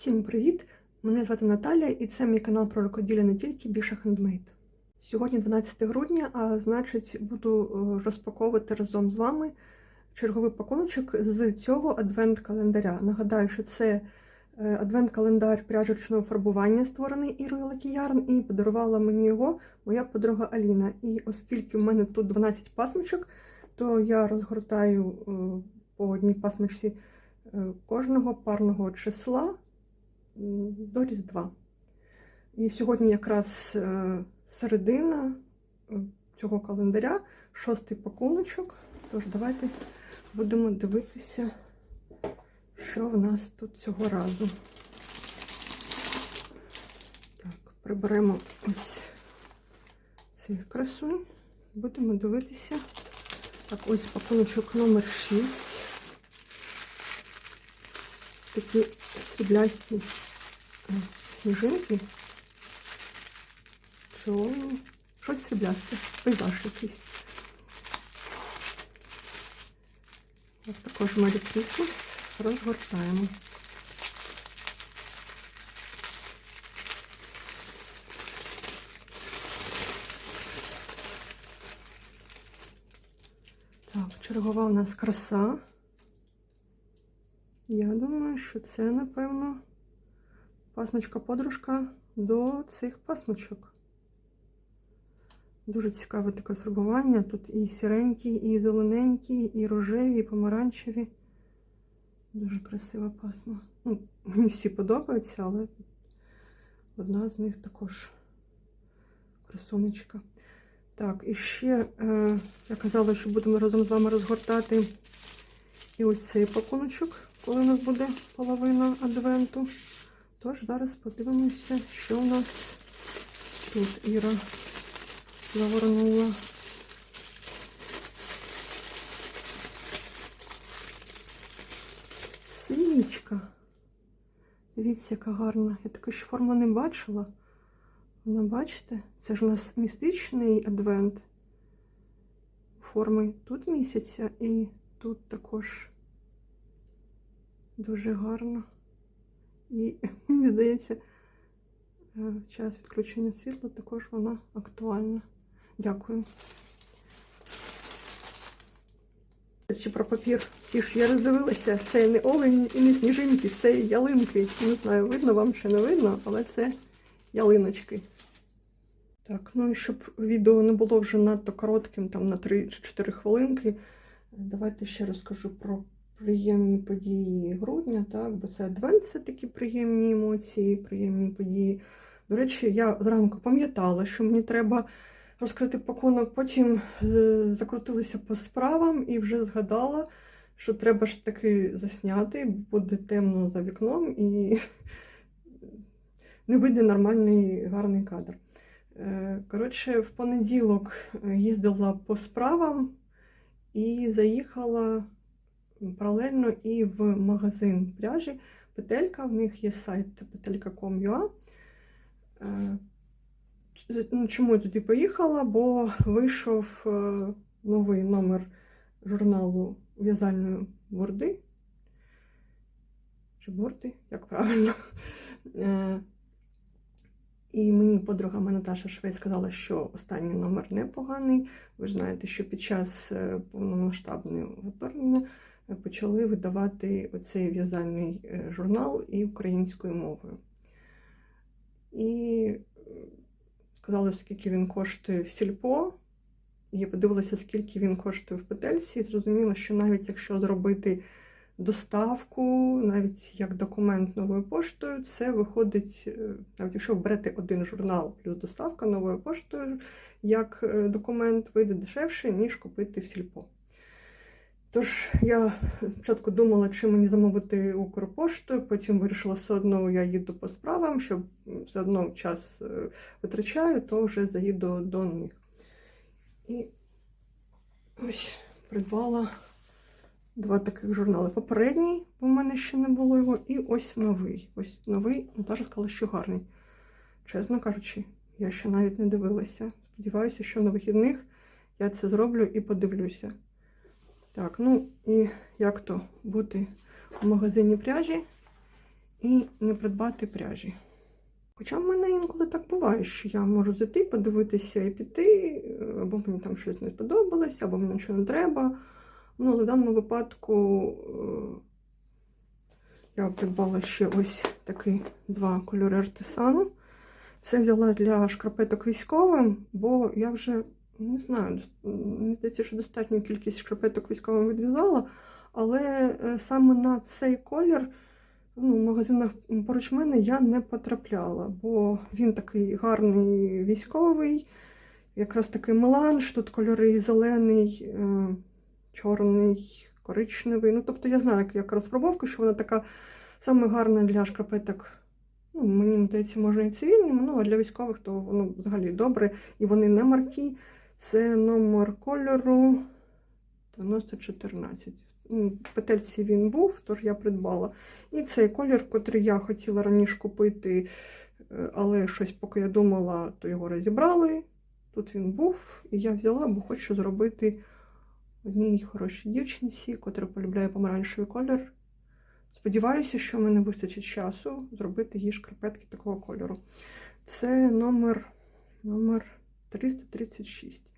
Всім привіт! Мене звати Наталя і це мій канал про рукоділля не тільки більше хендмейд. Сьогодні 12 грудня, а значить, буду е, розпаковувати разом з вами черговий пакуночок з цього адвент-календаря. Нагадаю, що це е, адвент-календар пряжі ручного фарбування, створений Ірою Лакіярн, і подарувала мені його моя подруга Аліна. І оскільки в мене тут 12 пасмочок, то я розгортаю е, по одній пасмочці кожного парного числа до Різдва. І сьогодні якраз е, середина е, цього календаря, шостий пакуночок. Тож давайте будемо дивитися, що в нас тут цього разу. Так, приберемо ось цей красунь. Будемо дивитися. Так, ось пакуночок номер 6. Такі сріблясті сніжинки. Чорні. Щось сріблясте. Пейзаж якийсь. Ось також Merry Christmas. Розгортаємо. Так, чергова у нас краса. Я думаю, що це, напевно, пасмочка-подружка до цих пасмочок. Дуже цікаве таке фарбування. Тут і сіренькі, і зелененькі, і рожеві, і помаранчеві. Дуже красива пасма. Ну, мені всі подобаються, але одна з них також красунечка. Так, і ще е, я казала, що будемо разом з вами розгортати і ось цей пакуночок, коли у нас буде половина адвенту. Тож зараз подивимося, що у нас тут Іра завернула. Свічка. Дивіться, яка гарна. Я таку ще форму не бачила. Вона, бачите, це ж у нас містичний адвент. Форми тут місяця і тут також дуже гарно. І мені здається, е, час відключення світла також вона актуальна. Дякую. Чи про папір ті ж я роздивилася, це не олень і не сніжинки, це ялинки. Не знаю, видно вам чи не видно, але це ялиночки. Так, ну і щоб відео не було вже надто коротким, там на 3-4 хвилинки, давайте ще розкажу про приємні події грудня, так, бо це адвент, це такі приємні емоції, приємні події. До речі, я зранку пам'ятала, що мені треба розкрити пакунок, потім е, закрутилася по справам і вже згадала, що треба ж таки засняти, буде темно за вікном і не вийде нормальний гарний кадр. Е, Коротше, в понеділок е, їздила по справам і заїхала паралельно і в магазин пряжі. Петелька, в них є сайт petelka.com.ua. Е, ну, Чому я туди поїхала? Бо вийшов е, новий номер журналу в'язальної борди. Чи борди, як правильно. Е, І мені подруга моя Наташа Швець сказала, що останній номер непоганий. Ви знаєте, що під час повномасштабного вторгнення почали видавати оцей в'язальний е, журнал і українською мовою. І сказали, скільки він коштує в сільпо. Я подивилася, скільки він коштує в петельці, і зрозуміла, що навіть якщо зробити доставку, навіть як документ новою поштою, це виходить, е, навіть якщо ви берете один журнал плюс доставка новою поштою, як е, документ вийде дешевше, ніж купити в сільпо. Тож я спочатку думала, чи мені замовити Укрпоштою, потім вирішила, все одно я їду по справам, щоб все одно час е, витрачаю, то вже заїду до них. І ось придбала два таких журнали. Попередній, бо в мене ще не було його, і ось новий. Ось новий, Наташа сказала, що гарний. Чесно кажучи, я ще навіть не дивилася. Сподіваюся, що на вихідних я це зроблю і подивлюся. Так, ну і як то бути в магазині пряжі і не придбати пряжі. Хоча в мене інколи так буває, що я можу зайти, подивитися і піти, або мені там щось не сподобалось, або мені нічого не треба. Ну, але в даному випадку е, я придбала ще ось такі два кольори артисану. Це взяла для шкарпеток військовим, бо я вже не знаю, мені здається, що достатню кількість шкарпеток військовим відв'язала, але е, саме на цей колір ну, в магазинах поруч мене я не потрапляла, бо він такий гарний військовий, якраз такий меланж, тут кольори зелений, е, чорний, коричневий. Ну, тобто я знаю, як, розпробовка, що вона така саме гарна для шкарпеток. Ну, мені здається, може і цивільним, ну а для військових то воно взагалі добре. І вони не маркі. Це номер кольору 9014. Ну, В петельці він був, тож я придбала. І цей колір, котрий я хотіла раніше купити, е, але щось, поки я думала, то його розібрали. Тут він був, і я взяла, бо хочу зробити одній хорошій дівчинці, котра полюбляє помаранчевий колір. Сподіваюся, що в мене вистачить часу зробити їй шкарпетки такого кольору. Це номер, номер 336.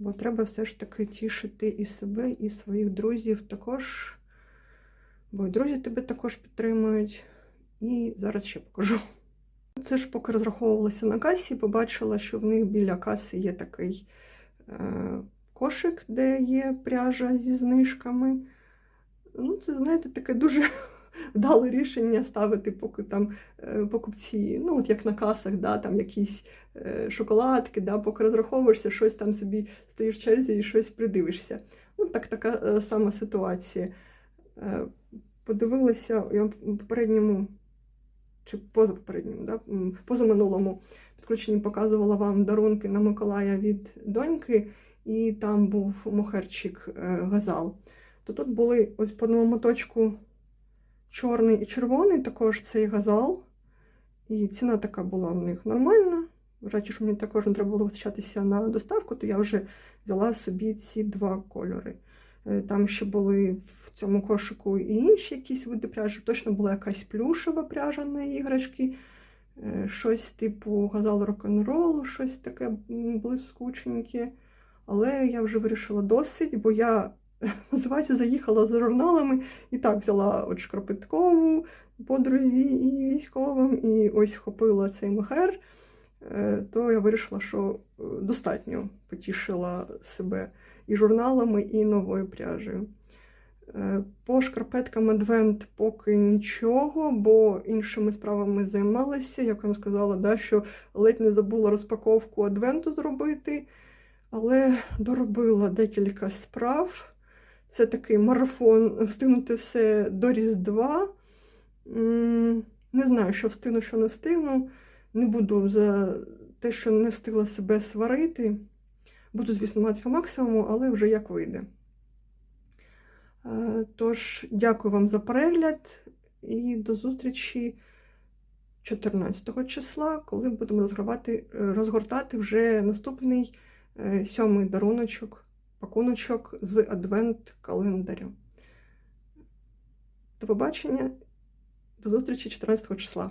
Бо треба все ж таки тішити і себе, і своїх друзів також. Бо друзі тебе також підтримують. І зараз ще покажу. Це ж поки розраховувалася на касі, побачила, що в них біля каси є такий е, кошик, де є пряжа зі знижками. Ну, це, знаєте, таке дуже вдале рішення ставити, поки там е, покупці, ну, от як на касах, да, там якісь е, шоколадки, да, поки розраховуєшся, щось там собі стоїш в черзі і щось придивишся. Ну, так, така е, сама ситуація. Подивилася, я в попередньому, чи позапопередньому, да, позаминулому підключенні показувала вам дарунки на Миколая від доньки, і там був мохерчик газал. То тут були ось по одному моточку чорний і червоний, також цей газал. І ціна така була в них нормальна. Вважаючи, що мені також не треба було витрачатися на доставку, то я вже взяла собі ці два кольори. Е, Там ще були в цьому кошику і інші якісь види пряжі. Точно була якась плюшева пряжа на іграшки, е, щось типу газал рок-н-ролу, щось таке блискученьке. Але я вже вирішила досить, бо я називається, заїхала за журналами і так взяла от шкарпеткову подрузі і військовим, і ось вхопила цей мохер. Е, То я вирішила, що е, достатньо потішила себе і журналами, і новою пряжею. Е, По шкарпеткам Advent поки нічого, бо іншими справами займалася. Як вам сказала, да, що ледь не забула розпаковку Адвенту зробити, але доробила декілька справ. Це такий марафон, встигнути все до Різдва. Не знаю, що встигну, що не встигну. Не буду за те, що не встигла себе сварити. Буду, звісно, мати по максимуму, але вже як вийде. Е, Тож, дякую вам за перегляд і до зустрічі 14 числа, коли будемо розгортати, вже наступний е, сьомий даруночок, пакуночок з адвент-календаря. До побачення, до зустрічі 14 числа.